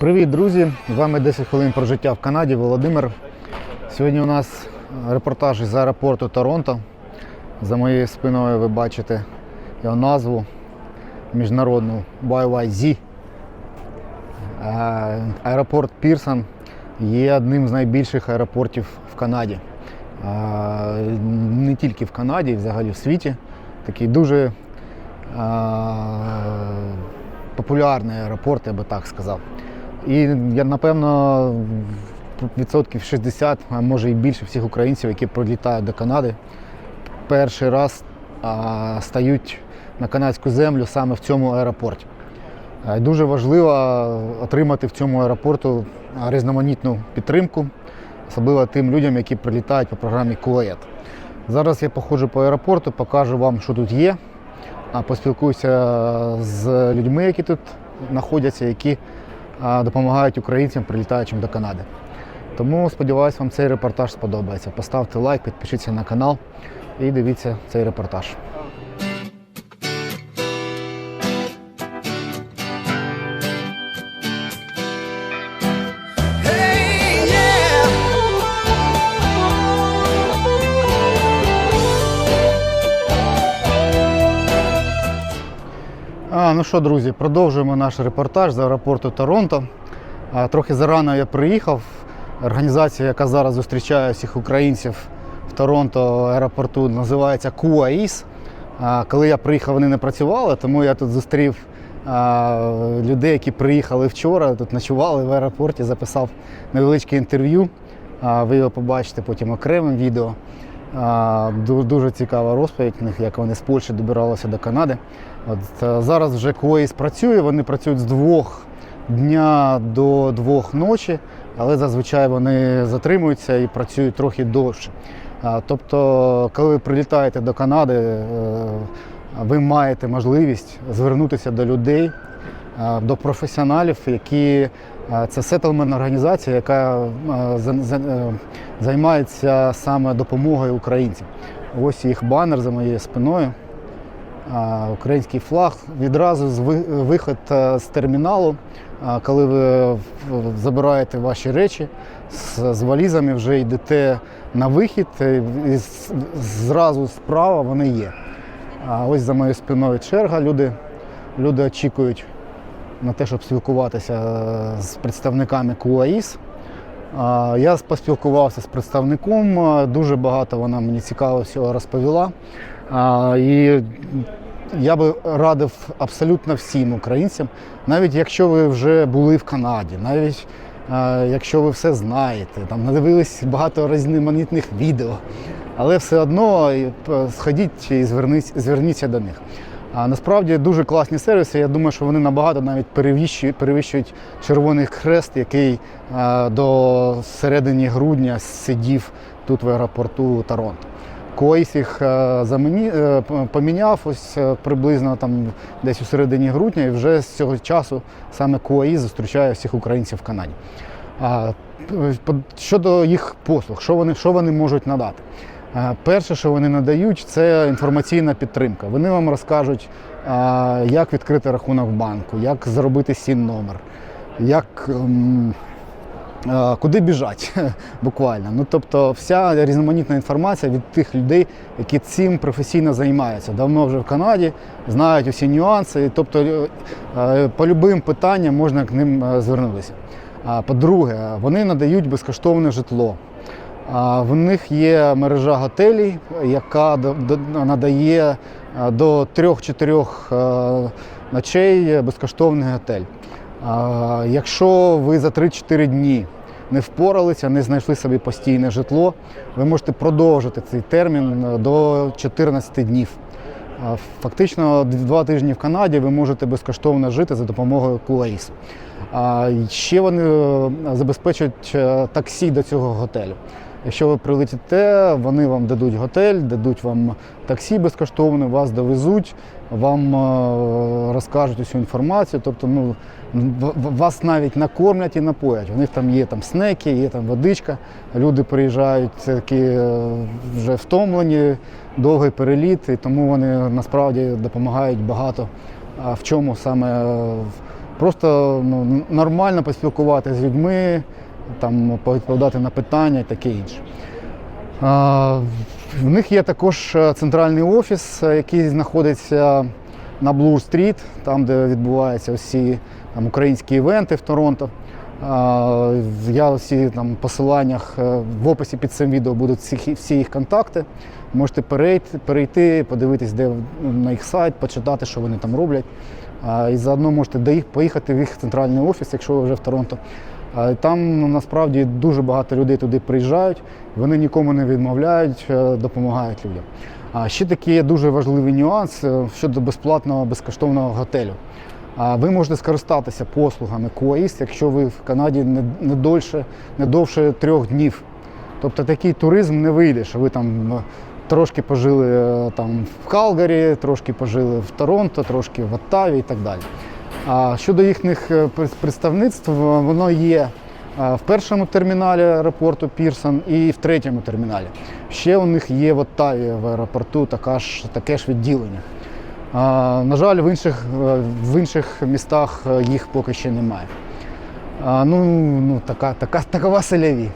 Привіт, друзі! З вами 10 хвилин про життя в Канаді. Володимир. Сьогодні у нас репортаж із аеропорту Торонто. За моєю спиною ви бачите його назву міжнародну YYZ. Е, Аеропорт Пірсон є одним з найбільших аеропортів в Канаді. Е, Не тільки в Канаді, взагалі в світі. Такий дуже е, популярний аеропорт, я би так сказав. І я напевно відсотків 60, а може і більше всіх українців, які прилітають до Канади, перший раз а, стають на канадську землю саме в цьому аеропорті. Е, Дуже важливо отримати в цьому аеропорту різноманітну підтримку, особливо тим людям, які прилітають по програмі Кует. Зараз я походжу по аеропорту, покажу вам, що тут є, поспілкуюся з людьми, які тут знаходяться, які допомагають українцям, прилітаючим до Канади. Тому сподіваюся, вам цей репортаж сподобається. Поставте лайк, підпишіться на канал і дивіться цей репортаж. Ну що, друзі, продовжуємо наш репортаж з аеропорту Торонто. Трохи зарано я приїхав. Організація, яка зараз зустрічає всіх українців в Торонто аеропорту, називається. А, коли я приїхав, вони не працювали, тому я тут зустрів людей, які приїхали вчора, тут ночували в аеропорті, записав невеличке інтерв'ю. Ви його побачите потім окремим відео. Дуже цікава розповідь них, як вони з Польщі добиралися до Канади. От е, зараз вже КОїс працює, вони працюють з двох дня до двох ночі, але зазвичай вони затримуються і працюють трохи довше. Тобто, коли ви прилітаєте до Канади, е, ви маєте можливість звернутися до людей, до професіоналів, які е, це сеттлмент організація, яка е, за- за- е, займається саме допомогою українцям. Ось їх банер за моєю спиною. Український флаг відразу з виход е, з терміналу, коли ви забираєте ваші речі з, валізами, вже йдете на вихід, е, і зразу справа вони є. Ось за моєю спиною черга. Люди, люди очікують на те, щоб спілкуватися е, з представниками КУАІС. Я поспілкувався з представником, дуже багато вона мені цікаво всього розповіла. І я би радив абсолютно всім українцям, навіть якщо ви вже були в Канаді, навіть якщо ви все знаєте, там надивились багато різноманітних відео, але все одно сходіть і зверніться до них. А насправді дуже класні сервіси. Я думаю, що вони набагато навіть перевищують, перевищують Червоний Хрест, який е, до середини грудня сидів тут в аеропорту Торонто. Койс їх е, замені- е, поміняв ось приблизно там десь у середині грудня, і вже з цього часу саме КОАІ зустрічає всіх українців в Канаді. Щодо їх послуг, що вони, що вони можуть надати? Перше, що вони надають, це інформаційна підтримка. Вони вам розкажуть, як відкрити рахунок в банку, як зробити сін номер, як ем, куди біжать буквально. Ну тобто, вся різноманітна інформація від тих людей, які цим професійно займаються. Давно вже в Канаді, знають усі нюанси. Тобто, е, е, по любим питанням можна к ним е, звернутися. По-друге, вони надають безкоштовне житло. В них є мережа готелей, яка надає е, до 3-4 е, ночей безкоштовний готель. Якщо ви за 3-4 дні не впоралися, не знайшли собі постійне житло, ви можете продовжити цей термін е, до 14 днів. Фактично, два тижні в Канаді ви можете безкоштовно жити за допомогою Кулаїс. А Ще вони забезпечують таксі до цього готелю. Якщо ви прилетите, вони вам дадуть готель, дадуть вам таксі безкоштовне, вас довезуть, вам е, розкажуть усю інформацію. Тобто, ну, вас навіть накормлять і напоять. У них там є там снеки, є там водичка. Люди приїжджають такі е, вже втомлені, довгий переліт, і тому вони насправді допомагають багато. А в чому саме е, просто ну, нормально поспілкуватися з людьми, там, повідповідати на питання і таке інше. В них є також е, центральний офіс, е, який знаходиться на Блур-стріт, там, де відбуваються всі там, українські івенти в Торонто. Я всі там посиланнях е, в описі під цим відео будуть всі, всі їх контакти. Можете перейти, перейти, подивитись, де на їх сайт, почитати, що вони там роблять. І заодно можете поїхати в їх центральний офіс, якщо ви вже в Торонто. Там насправді дуже багато людей туди приїжджають, вони нікому не відмовляють, е, допомагають людям. А ще такий є дуже важливий нюанс е, щодо безплатного безкоштовного готелю. Ви можете скористатися послугами Куаїст, якщо ви в Канаді не, дольше, не довше трьох днів. Тобто такий туризм не вийде, що ви там е, трошки пожили там, в Калгарі, трошки пожили в Торонто, трошки в Оттаві і так далі. Щодо їхніх е, представництв, е, воно є е, в першому терміналі аеропорту Пірсон і в третьому терміналі. Ще у них є в Оттаві в аеропорту така ж, таке ж відділення. На жаль, в інших, в інших містах їх поки ще немає. Ну, ну, така, така, такова селяві.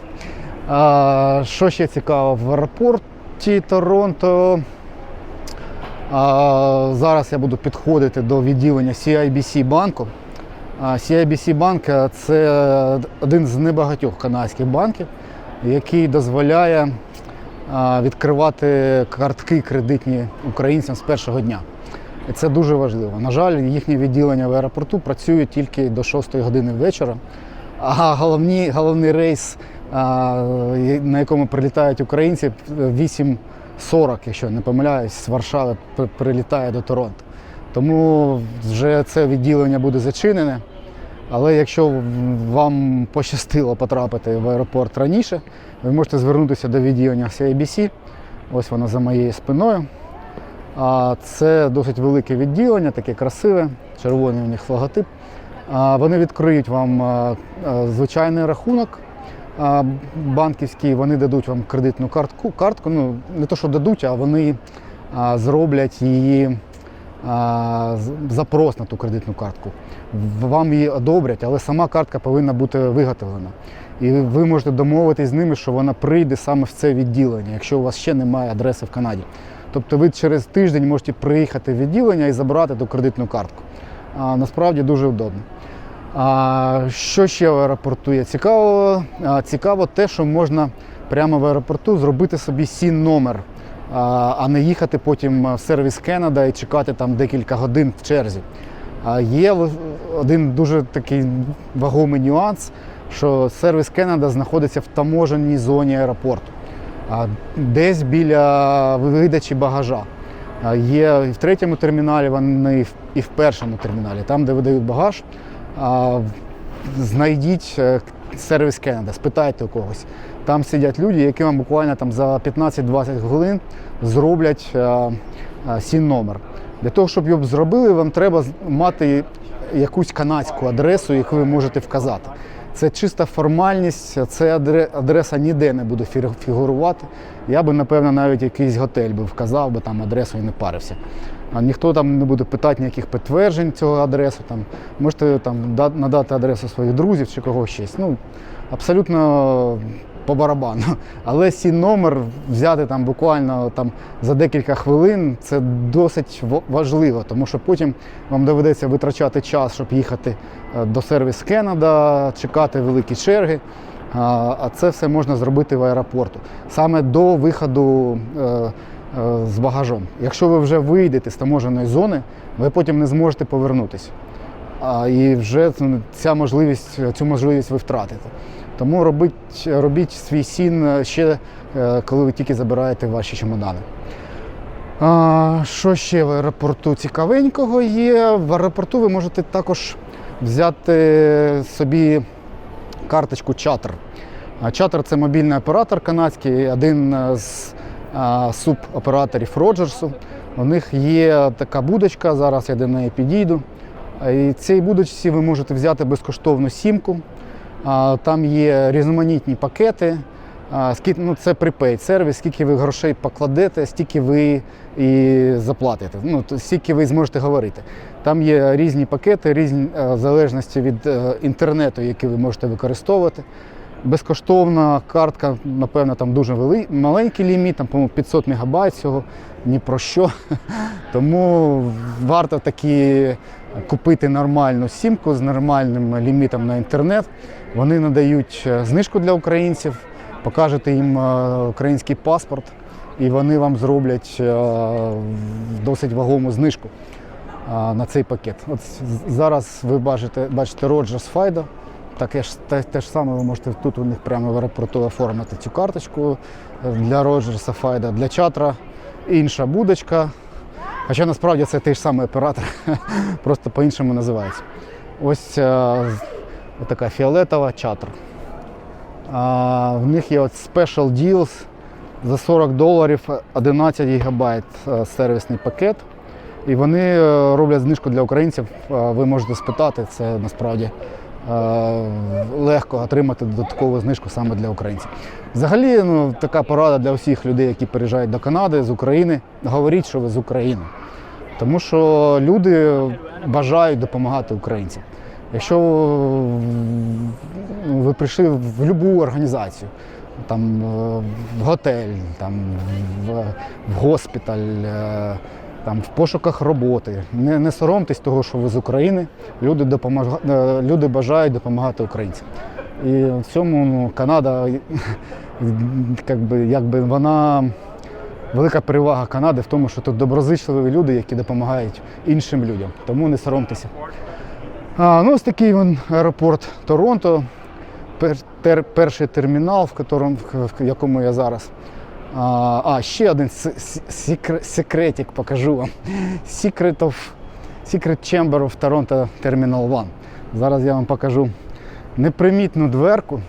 Що ще цікаво, в аеропорті Торонто. Зараз я буду підходити до відділення CIBC банку. CIBC банк е, це один з небагатьох канадських банків, який дозволяє відкривати картки кредитні українцям з першого дня. І це дуже важливо. На жаль, їхнє відділення в аеропорту працює тільки до 6 години вечора. А головні, головний рейс, на якому прилітають українці, 8.40, якщо не помиляюсь, з Варшави прилітає до Торонто. Тому вже це відділення буде зачинене. Але якщо вам пощастило потрапити в аеропорт раніше, ви можете звернутися до відділення CIBC. Ось воно за моєю спиною. А Це досить велике відділення, таке красиве, червоний у них логотип. Вони відкриють вам звичайний рахунок а, банківський, вони дадуть вам кредитну картку. картку ну, не то, що дадуть, а вони зроблять її запрос на ту кредитну картку. Вам її одобрять, але сама картка повинна бути виготовлена. І ви можете домовитись з ними, що вона прийде саме в це відділення, якщо у вас ще немає адреси в Канаді. Тобто ви через тиждень можете приїхати в відділення і забрати ту кредитну картку. А, насправді дуже удобно. А, що ще в аеропорту є? Цікаво, цікаво те, що можна прямо в аеропорту зробити собі сін номер, а, не їхати потім в сервіс Кеннеда і чекати там декілька годин в черзі. А є один дуже такий вагомий нюанс, що сервіс Кеннеда знаходиться в таможенній зоні аеропорту, десь біля видачі багажа. Є і в третьому терміналі, вони і в першому терміналі, там, де видають багаж. Знайдіть е, сервіс Кеннеда, спитайте у когось. Там сидять люди, які вам буквально там за 15-20 хвилин зроблять е, е, сін номер. Для того, щоб його зробили, вам треба мати якусь канадську адресу, яку ви можете вказати. Це чиста формальність, це адреса ніде не буде фігурувати. Я би, напевно, навіть якийсь готель би вказав би там адресу і не парився. А ніхто там не буде питати ніяких підтверджень цього адресу. Там, можете там, надати адресу своїх друзів чи когось щось. Ну, абсолютно по барабану. Але сій номер взяти там буквально там, за декілька хвилин це досить важливо, тому що потім вам доведеться витрачати час, щоб їхати е, до сервіс Кеннеда, чекати великі черги. А це все можна зробити в аеропорту саме до виходу е, з багажом. Якщо ви вже вийдете з таможеної зони, ви потім не зможете повернутися. І вже ця можливість, цю можливість ви втратите. Тому робіть, робіть свій сін е, ще, е, коли ви тільки забираєте ваші чемодани. А, що ще в аеропорту цікавенького є? В аеропорту ви можете також взяти собі карточку чатер. Чатер це мобільний оператор канадський, один е, з субоператорів Роджерсу. У них є така будочка, зараз я до неї підійду. І в цій будочці ви можете взяти безкоштовну сімку. Там є різноманітні пакети, ну, це prepaid сервіс, скільки ви грошей покладете, стільки ви і заплатите. Ну, стільки ви зможете говорити. Там є різні пакети, різні е, залежності від е, інтернету, який ви можете використовувати. Безкоштовна картка, напевно, там дуже вели... маленький ліміт, там, по-моєму, 500 мегабайт всього, ні про що. Тому варто таки купити нормальну сімку з нормальним лімітом на інтернет. Вони надають е, знижку для українців, покажете їм е, український паспорт, і вони вам зроблять е, досить вагому знижку на цей пакет. От зараз ви бачите, бачите Rogers Fido. Таке ж те, те ж саме ви можете тут у них прямо в аеропорту оформити цю карточку е, для Роджерса Файда, для чатра інша будочка. Хоча насправді це той ж самий оператор, просто по-іншому називається. Ось е, така фіолетова чатр. А, в них є от Special Deals за 40 доларів 11 гігабайт е, сервісний пакет. І вони роблять знижку для українців. Ви можете спитати, це насправді легко отримати додаткову знижку саме для українців. Взагалі, ну, така порада для всіх людей, які переїжджають до Канади з України. Говоріть, що ви з України. Тому що люди бажають допомагати українцям. Якщо ви прийшли в будь-яку організацію, там е, в готель, там в, в госпіталь, е, там в пошуках роботи, не, не соромтесь того, що ви з України. Люди допомаг... е, люди бажають допомагати українцям. І в цьому ну, Канада, якби, якби вона велика перевага Канади в тому, що тут доброзичливі люди, які допомагають іншим людям. Тому не соромтеся. А, ну, ось такий він аеропорт Торонто, пер, тер, перший термінал, в якому я зараз. А, а ще один секретик покажу вам. Secret, of, Secret Chamber of Toronto Terminal 1. Зараз я вам покажу непримітну дверку,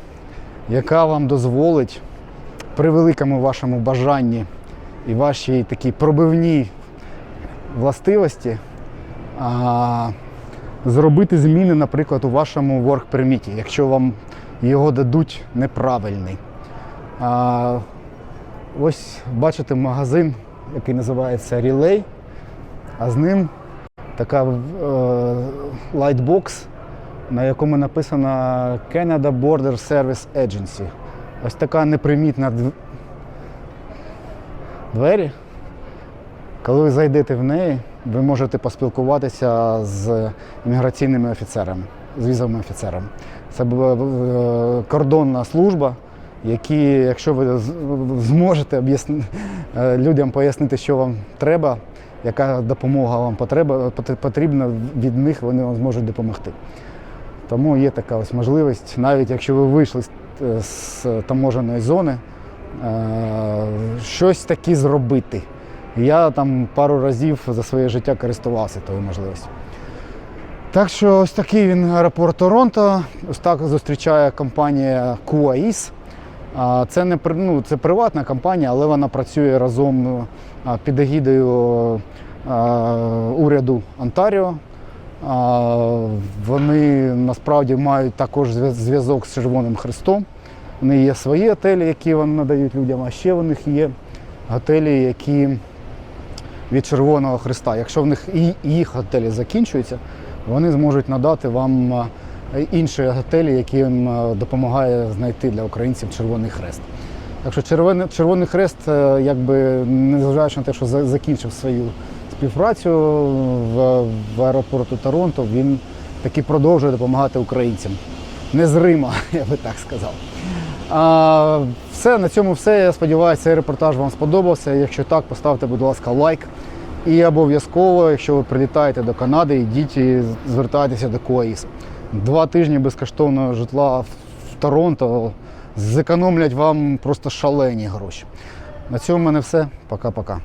яка вам дозволить при великому вашому бажанні і вашій такій пробивній властивості а, зробити зміни, наприклад, у вашому work permit, якщо вам його дадуть неправильний. А, ось бачите магазин, який називається Relay, а з ним така е, лайтбокс, на якому написано Canada Border Service Agency. Ось така непримітна дв- двері. Коли ви зайдете в неї, ви можете поспілкуватися з імміграційними офіцерами, з візовими офіцерами. Це бу- е, кордонна служба, які, якщо ви зможете е, людям пояснити, що вам треба, яка допомога вам потрібна, від них вони вам зможуть допомогти. Тому є така ось можливість, навіть якщо ви вийшли з, е, таможеної зони, е, щось таке зробити. Я там пару разів за своє життя користувався тою можливістю. Так що ось такий він аеропорт Торонто. Ось так зустрічає компанія QAIS. Це не ну, це приватна компанія, але вона працює разом під егідою уряду Онтаріо. Вони насправді мають також зв'язок з Червоним Хрестом. У них є свої готелі, які вони надають людям, а ще у них є готелі, які від Червоного Христа. Якщо в них і їх готелі закінчуються, вони зможуть надати вам е, інші готелі, які їм е, допомагає знайти для українців Червоний Хрест. Так що Червоний, Червоний Хрест, е, якби незважаючи на те, що закінчив свою співпрацю в, в аеропорту Торонто, він таки продовжує допомагати українцям. Незримо, я би так сказав. А, все, на цьому все. Я сподіваюся, цей репортаж вам сподобався. Якщо так, поставте, будь ласка, лайк. І обов'язково, якщо ви прилітаєте до Канади, йдіть і звертайтеся до КОАІС. Два тижні безкоштовного житла в Торонто зекономлять вам просто шалені гроші. На цьому в мене все. Пока-пока.